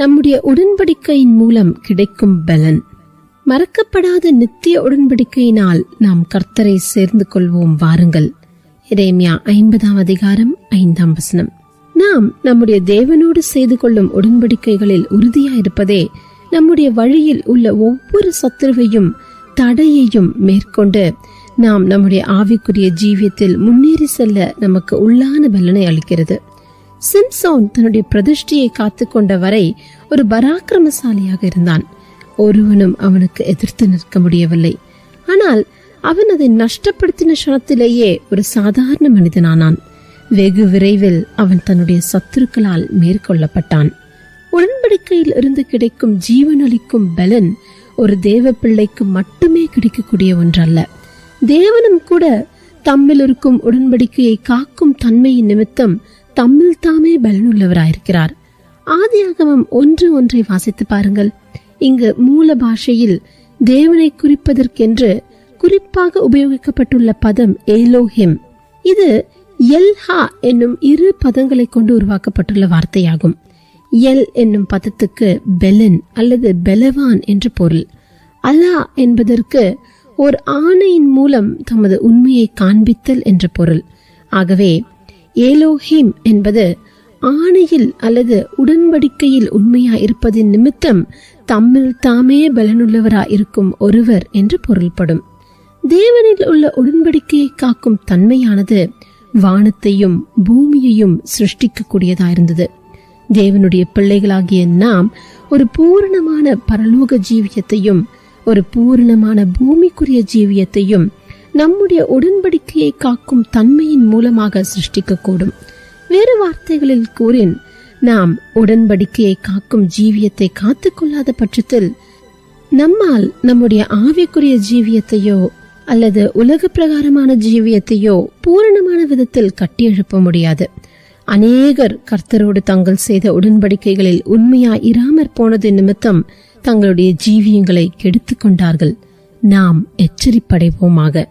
நம்முடைய உடன்படிக்கையின் மூலம் கிடைக்கும் பலன். மறக்கப்படாத நித்திய உடன்படிக்கையினால் நாம் கர்த்தரை சேர்ந்து கொள்வோம் வாருங்கள். இரேமியா ஐம்பதாம் அதிகாரம் ஐந்தாம் வசனம். நாம் நம்முடைய தேவனோடு செய்து கொள்ளும் உடன்படிக்கைகளில் உறுதியாயிருப்பதே நம்முடைய வழியில் உள்ள ஒவ்வொரு சத்துருவையும் தடையையும் மேற்கொண்டு நாம் நம்முடைய ஆவிக்குரிய ஜீவியத்தில் முன்னேறி செல்ல நமக்கு உள்ளான பலனை அளிக்கிறது. சிம்சோன் தன்னுடைய பிரதிஷ்டியை காத்துக்கொண்ட வரை ஒரு பராக்கிரமசாலியாக இருந்தான். ஒருவனும் அவனுக்கு எதிர்த்து நிற்க முடியவில்லை. ஆனால் அவன் அதை நஷ்டப்படுத்தின க்ஷணத்திலேயே ஒரு சாதாரண மனிதனானான். வெகு விரைவில் அவன் தன்னுடைய சத்துருக்களால் மேற்கொள்ளப்பட்டான். உடன்படிக்கையில் இருந்து கிடைக்கும் ஜீவனளிக்கும் பலன் ஒரு தேவ பிள்ளைக்கு மட்டுமே கிடைக்கக்கூடிய ஒன்றல்ல. தேவனும் கூட தம்மில் இருக்கும் உடன்படிக்கையை காக்கும் தன்மையின் நிமித்தம் தம்மில் தாமே பலனுள்ளவராயிருக்கிறார். ஆதியாகமம் ஒன்று ஒன்றை வாசித்து பாருங்கள். இங்கு மூல பாஷையில் தேவனை குறிப்பதற்கென்று குறிப்பாக உபயோகிக்கப்பட்டுள்ள பதம் ஏலோஹிம். இது எல்ஹா என்னும் இரு பதங்களை கொண்டு உருவாக்கப்பட்டுள்ள வார்த்தையாகும். எல் என்னும் பதத்துக்கு பெலன் அல்லது பெலவான் என்று பொருள். அல்லா என்பதற்கு ஒரு ஆணையின் மூலம் தமது உண்மையை காண்பித்தல் என்ற பொருள். ஆகவே ஏலோஹிம் என்பது ஆணையில் அல்லது உடன்படிக்கையில் உண்மையா இருப்பதின் நிமித்தம் தம்மில் தாமே பலனுள்ளவரா இருக்கும் ஒருவர் என்று பொருள்படும். தேவனில் உள்ள உடன்படிக்கையை காக்கும் தன்மையானது வானத்தையும் பூமியையும் சிருஷ்டிக்கக்கூடியதாயிருந்தது. தேவனுடைய பிள்ளைகளாகிய நாம் ஒரு பூரணமான பரலோக ஜீவியத்தையும் ஒரு பூரணமான பூமிக்குரிய ஜீவியத்தையும் நம்முடைய உடன்படிக்கையை காக்கும் தன்மையின் மூலமாக சிருஷ்டிக்கக்கூடும். வேறு வார்த்தைகளில் கூறின் நாம் உடன்படிக்கையை காக்கும் ஜீவியத்தை காத்துக்கொள்ளாத பட்சத்தில் நம்மால் நம்முடைய ஆவிக்குரிய ஜீவியத்தையோ அல்லது உலக பிரகாரமான ஜீவியத்தையோ பூரணமான விதத்தில் கட்டியெழுப்ப முடியாது. அநேகர் கர்த்தரோடு தங்கள் செய்த உடன்படிக்கைகளில் உண்மையா இராமற் போனது நிமித்தம் தங்களுடைய ஜீவியங்களை கெடுத்துக் கொண்டார்கள். நாம் எச்சரிப்படைவோமாக.